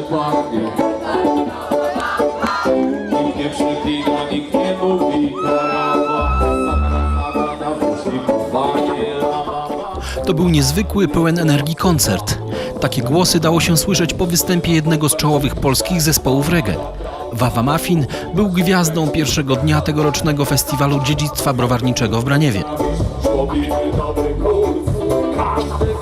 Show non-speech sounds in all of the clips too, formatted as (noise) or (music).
dokładnie. Nikt nie nikt nie mówi karawa. To był niezwykły, pełen energii koncert. Takie głosy dało się słyszeć po występie jednego z czołowych polskich zespołów reggae. Wawa Muffin był gwiazdą pierwszego dnia tegorocznego festiwalu dziedzictwa browarniczego w Braniewie. Dobry. Każdy,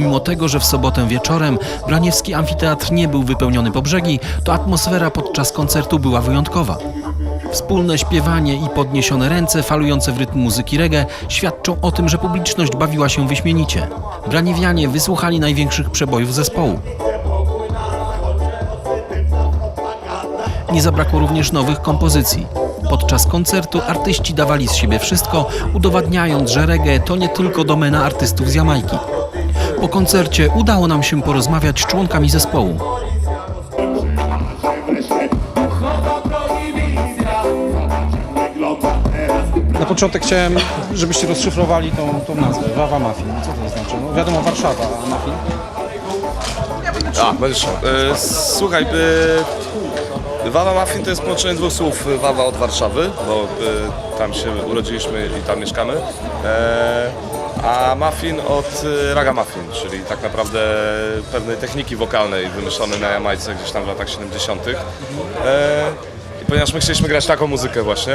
Pomimo tego, że w sobotę wieczorem braniewski amfiteatr nie był wypełniony po brzegi, to atmosfera podczas koncertu była wyjątkowa. Wspólne śpiewanie i podniesione ręce falujące w rytm muzyki reggae świadczą o tym, że publiczność bawiła się wyśmienicie. Braniewianie wysłuchali największych przebojów zespołu. Nie zabrakło również nowych kompozycji. Podczas koncertu artyści dawali z siebie wszystko, udowadniając, że reggae to nie tylko domena artystów z Jamajki. Po koncercie udało nam się porozmawiać z członkami zespołu. Na początek chciałem, żebyście rozszyfrowali tą, tą nazwę, Wawa Muffin. Co to znaczy? No, wiadomo, Warszawa, a Muffin. A, będziesz. E, słuchaj, e, Wawa Muffin to jest połączenie dwóch słów Wawa od Warszawy, bo e, tam się urodziliśmy i tam mieszkamy. E, a Muffin od e, Raga Muffin, czyli tak naprawdę pewnej techniki wokalnej wymyślonej na Jamajce gdzieś tam w latach 70. E, I ponieważ my chcieliśmy grać taką muzykę właśnie,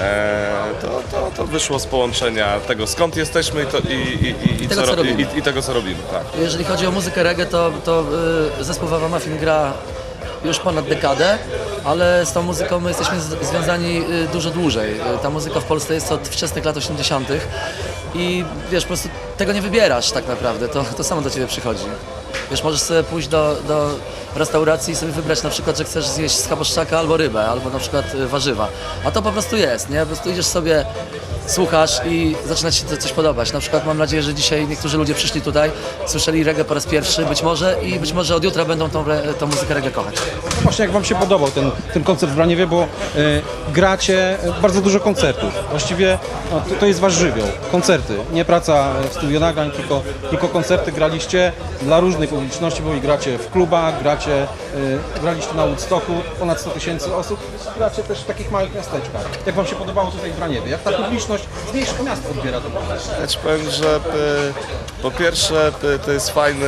e, to, to, to wyszło z połączenia tego skąd jesteśmy i, to, i, i, i, i, Tego, co, co ro- robimy. i, i tego co robimy. Tak. Jeżeli chodzi o muzykę reggae, to, to y, zespół Wawa Muffin gra już ponad dekadę, ale z tą muzyką my jesteśmy związani y, dużo dłużej. Y, Ta muzyka w Polsce jest od wczesnych lat 80. i wiesz, po prostu tego nie wybierasz tak naprawdę, to, to samo do ciebie przychodzi. Wiesz, możesz sobie pójść do, do restauracji i sobie wybrać na przykład, że chcesz zjeść schaboszczaka albo rybę, albo na przykład y, warzywa. A to po prostu jest, nie? Po prostu idziesz sobie, słuchasz i zaczyna ci się to coś podobać. Na przykład mam nadzieję, że dzisiaj niektórzy ludzie przyszli tutaj, słyszeli reggae po raz pierwszy, być może i być może od jutra będą tą, tą muzykę reggae kochać. Właśnie jak Wam się podobał ten, ten koncert w Braniewie, bo e, gracie e, bardzo dużo koncertów. Właściwie no, to, to jest Wasz żywioł, koncerty. Nie praca w studio nagrań, tylko, tylko koncerty graliście dla różnej publiczności, bo i gracie w klubach, gracie, e, graliście na Woodstocku, ponad 100 tysięcy osób, gracie też w takich małych miasteczkach. Jak Wam się podobało tutaj w Braniewie? Jak ta publiczność z mniejszego miasta odbiera to? Ja ci powiem, że e, po pierwsze e, to jest fajny,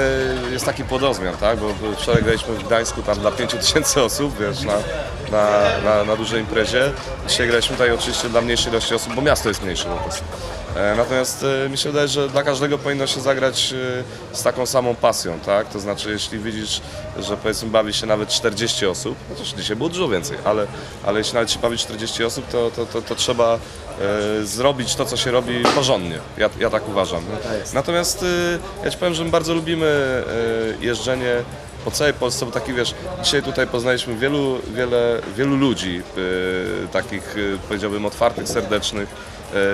jest taki podozmian, tak? Bo wczoraj graliśmy w Gdańsku tam dla 5 tysięcy (laughs) osób, wiesz, na, na, na, na dużej imprezie. Dzisiaj graliśmy tutaj oczywiście dla mniejszej ilości osób, bo miasto jest mniejsze po prostu. E, Natomiast e, mi się wydaje, że dla każdego powinno się zagrać e, z taką samą pasją, tak? To znaczy, jeśli widzisz, że powiedzmy bawi się nawet 40 osób, no chociaż dzisiaj było dużo więcej, ale, ale jeśli nawet się bawi 40 osób, to, to, to, to trzeba e, zrobić to, co się robi porządnie. Ja, ja tak uważam. nie? Natomiast e, ja Ci powiem, że my bardzo lubimy e, jeżdżenie po całej Polsce, bo taki wiesz, dzisiaj tutaj poznaliśmy wielu, wiele, wielu ludzi, e, takich e, powiedziałbym otwartych, serdecznych,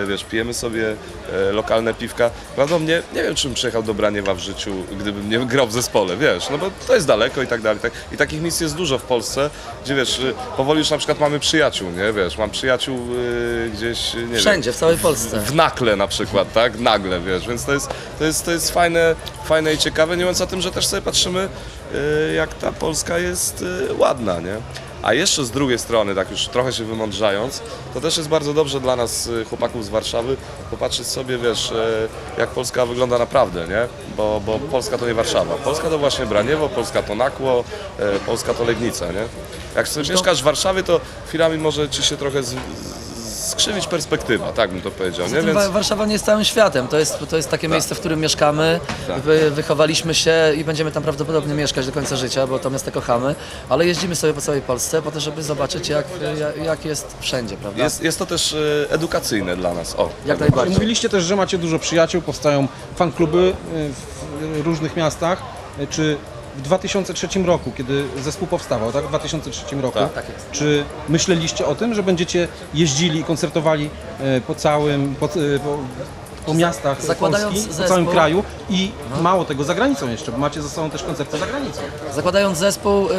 wiesz, pijemy sobie e, lokalne piwka. Prawda mnie, nie wiem, czym przyjechał do Braniewa w życiu, gdybym nie grał w zespole, wiesz, no bo to jest daleko i tak dalej. Tak. I takich miejsc jest dużo w Polsce, gdzie wiesz, y, powoli już na przykład mamy przyjaciół, nie, wiesz, mam przyjaciół y, gdzieś, nie Wszędzie, wiem, w całej Polsce. w nakle na przykład, tak? Nagle, wiesz, więc to jest, to jest, to jest fajne, fajne i ciekawe, nie mówiąc o tym, że też sobie patrzymy, y, jak ta Polska jest y, ładna, nie? A jeszcze z drugiej strony, tak już trochę się wymądrzając, to też jest bardzo dobrze dla nas, y, chłopaków z Warszawy, popatrzeć sobie, wiesz, y, jak Polska wygląda naprawdę, nie? Bo, bo Polska to nie Warszawa. Polska to właśnie Braniewo, Polska to Nakło, y, Polska to Legnica, nie? Jak sobie mieszkasz w Warszawie, to chwilami może ci się trochę z, z, skrzywić perspektywa, tak bym to powiedział, nie? Wa- Warszawa nie jest całym światem. To jest, to jest takie miejsce, w którym mieszkamy, Tak. wy, wychowaliśmy się i będziemy tam prawdopodobnie mieszkać do końca życia, bo to miasto kochamy, ale jeździmy sobie po całej Polsce po to, żeby zobaczyć jak, jak, jest wszędzie, prawda? Jest, jest to też y, edukacyjne dla nas. O, Jak tak. najbardziej. Mówiliście też, że macie dużo przyjaciół, powstają fankluby y, w różnych miastach. Y, Czy w 2003 roku, kiedy zespół powstawał, tak? W 2003 roku, Tak. Tak jest. czy myśleliście o tym, że będziecie jeździli i koncertowali y, po całym, po, y, po, po miastach Zakładając Polski, po zespół- całym kraju i mało tego, za granicą jeszcze, bo macie ze sobą też koncerty za granicą. Zakładając zespół, y,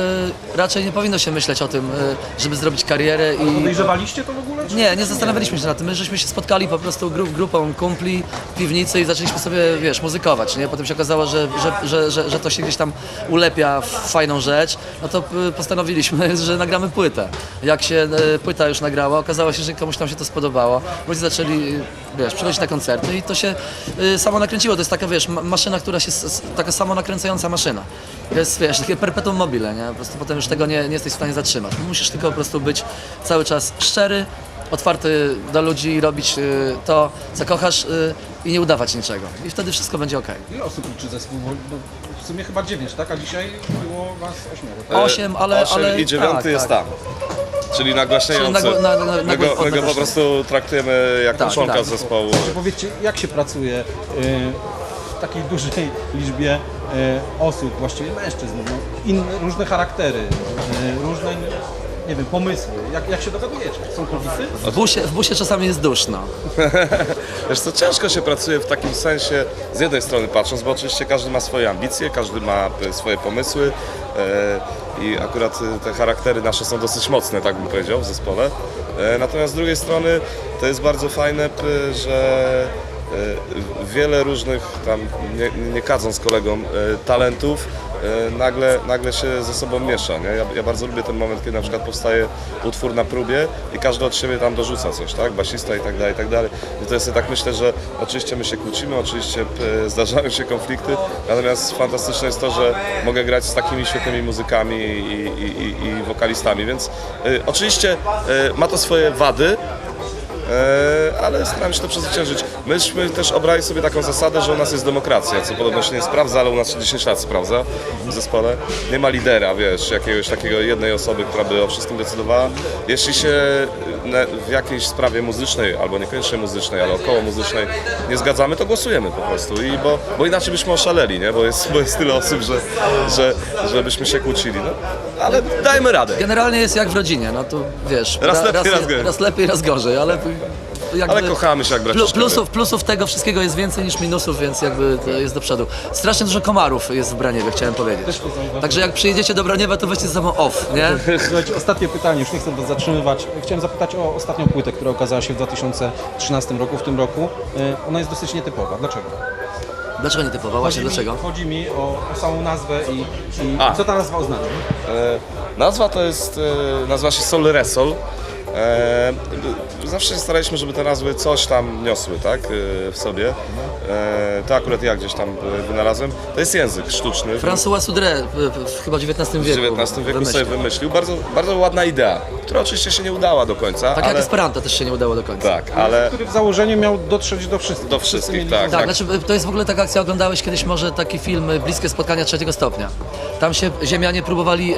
raczej nie powinno się myśleć o tym, y, żeby zrobić karierę i... Podejrzewaliście to w ogóle? czy- Nie, nie zastanawialiśmy się nad tym. My żeśmy się spotkali po prostu grup, grupą kumpli w piwnicy i zaczęliśmy sobie, wiesz, muzykować, nie? Potem się okazało, że, że, że, że, że to się gdzieś tam ulepia w fajną rzecz. No to y, postanowiliśmy, (laughs) że nagramy płytę. Jak się y, płyta już nagrała, okazało się, że komuś tam się to spodobało. Ludzie zaczęli, y, wiesz, przychodzić na koncerty i to się y, samo nakręciło. To jest taka, wiesz, ma- maszyna, która się, s- taka samo nakręcająca maszyna. To jest, wiesz, takie perpetuum mobile, nie? Po prostu potem już tego nie, nie jesteś w stanie zatrzymać. Musisz tylko po prostu być cały czas szczery, otwarty do ludzi i robić y, to, co kochasz y, i nie udawać niczego. I wtedy wszystko będzie ok. Ile osób liczy zespół? Bo, bo w sumie chyba dziewięć, tak? A dzisiaj było was ośmioro. Tak? Osiem, ale- Osiem ale- i dziewiąty tak, jest tak. tam. Czyli nagłaśniający. Czyli nagło- na- na- my, go, my go po prostu traktujemy jak Tak, członka tak. zespołu. Powiedzcie, jak się pracuje y, w takiej dużej liczbie y, osób, właściwie mężczyzn, no, inne, różne charaktery, y, różne, nie wiem, pomysły. Jak, jak się dogadujecie? Są? W busie, w busie czasami jest duszno. (laughs) Wiesz co, ciężko się pracuje w takim sensie, z jednej strony patrząc, bo oczywiście każdy ma swoje ambicje, każdy ma swoje pomysły e, i akurat e, te charaktery nasze są dosyć mocne, tak bym powiedział, w zespole. E, natomiast z drugiej strony to jest bardzo fajne, że e, wiele różnych tam, nie, nie kadząc kolegom, talentów nagle, nagle się ze sobą miesza. Nie? Ja, ja bardzo lubię ten moment, kiedy na przykład powstaje utwór na próbie i każdy od siebie tam dorzuca coś, tak? Basista i tak dalej, i tak dalej. I to jest tak myślę, że oczywiście my się kłócimy, oczywiście e, zdarzają się konflikty, natomiast fantastyczne jest to, że mogę grać z takimi świetnymi muzykami i, i, i, i wokalistami, więc e, oczywiście e, ma to swoje wady, E, ale staram się to przezwyciężyć. Myśmy też obrali sobie taką zasadę, że u nas jest demokracja, co podobno się nie sprawdza, ale u nas się 10 lat sprawdza w zespole. Nie ma lidera, wiesz, jakiegoś takiego jednej osoby, która by o wszystkim decydowała. Jeśli się w jakiejś sprawie muzycznej, albo niekoniecznie muzycznej, ale około muzycznej nie zgadzamy, to głosujemy po prostu, I bo, bo inaczej byśmy oszaleli, nie? Bo, jest, bo jest tyle osób, że, że, że byśmy się kłócili. No, ale dajmy radę. Generalnie jest jak w rodzinie, no to wiesz, Raz ra- lepiej, raz gorzej. raz lepiej, raz gorzej, ale jakby... Ale kochamy się jak bracia Plu-. Plusów, plusów tego wszystkiego jest więcej niż minusów, więc jakby to jest do przodu. Strasznie dużo komarów jest w Braniewie, chciałem powiedzieć. Także jak przyjedziecie do Braniewa, to weźcie ze sobą off, nie? (laughs) Słuchajcie, ostatnie pytanie, już nie chcę was zatrzymywać. Chciałem zapytać o ostatnią płytę, która okazała się w 2013 roku, w tym roku. Y, Ona jest dosyć nietypowa. Dlaczego? Dlaczego nie typowa? Właśnie Chodzi mi- dlaczego? Chodzi mi o, o samą nazwę i, i A. co ta nazwa oznacza. E, Nazwa to jest, e, nazywa się Sol Resol. E, zawsze się staraliśmy, żeby te nazwy coś tam niosły, tak, e, w sobie. E, to akurat ja gdzieś tam e, wynalazłem. To jest język sztuczny. François Sudre w- w- chyba w XIX w wieku. XIX wieku wymyślił. sobie wymyślił. Bardzo, bardzo ładna idea, która oczywiście się nie udała do końca, Tak jak ale... Esperanto też się nie udało do końca. Tak, ale Który w założeniu miał dotrzeć do wszystkich. Do wszystkich, mieli- tak. Tak, znaczy to jest w ogóle taka akcja, oglądałeś kiedyś może taki film y, Bliskie Spotkania Trzeciego Stopnia. Tam się Ziemianie próbowali y,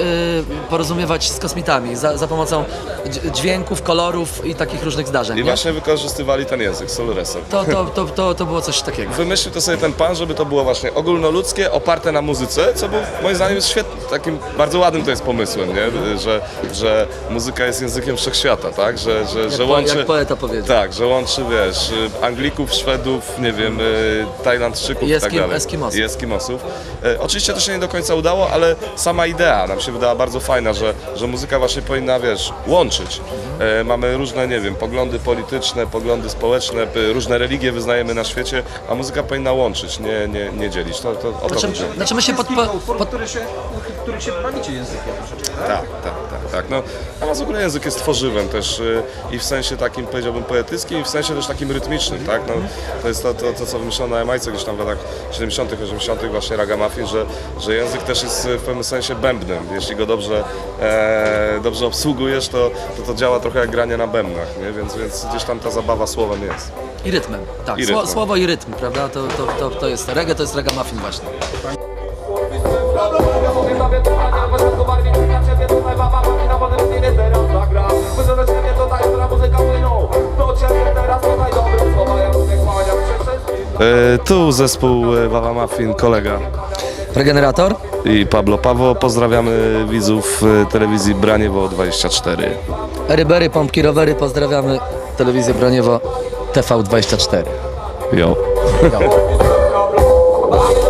porozumiewać z kosmitami za, za pomocą dź- dźwięków, kolorów i takich różnych zdarzeń. i nie? właśnie wykorzystywali ten język, Sol Resol. To, to, to, to, to było coś takiego. Wymyślił to sobie ten pan, żeby to było właśnie ogólnoludzkie, oparte na muzyce, co był, moim zdaniem jest świetnym, takim bardzo ładnym to jest pomysłem, nie? Że, że muzyka jest językiem wszechświata, tak? Że, że, że po- łączy... jak poeta powiedział. Tak, że łączy, wiesz, Anglików, Szwedów, nie wiem, y, Tajlandczyków I i tak dalej. Eskimosów. I Eskimosów. E, oczywiście to się nie do końca udało, ale sama idea nam się wydała bardzo fajna, że, że muzyka właśnie powinna, wiesz, łączyć. E, mamy różne, nie wiem, poglądy polityczne, poglądy społeczne, różne religie wyznajemy na świecie, a muzyka powinna łączyć, nie, nie, nie dzielić. To, to o to Znaczy, chodzi. znaczy my się pod, pod, które się, w których się bawicie językiem troszeczkę, tak? Tak, tak, tak, tak. No, w ogóle język jest tworzywem też y, i w sensie takim, powiedziałbym, poetyckim i w sensie też takim rytmicznym, tak? No, to jest to, to, to co wymyślono na Jamajce gdzieś tam w latach 70., 80., właśnie Ragamuffin, że, że język też jest y, w pewnym sensie bębnem. Jeśli go dobrze, e, dobrze obsługujesz, to, to to działa trochę jak granie na bębnach, nie? Więc, więc gdzieś tam ta zabawa słowem jest. I rytmem. Tak, I rytmem. słowo i rytm, prawda? To, to, to, to jest reggae, to jest ragamuffin właśnie. Baba pani na potem nie teraz zagra Myślę, że ciebie tutaj, która muzyka płyną Do ciebie teraz tutaj dobre słowa, ja się wszystkim E, tu zespół e, Wawa Muffin, kolega Regenerator? i Pablo Pawo. Pozdrawiamy widzów e, telewizji Braniewo 24. Erybery, pompki, rowery, pozdrawiamy telewizję Braniewo TV24. Jo. Jo. (laughs)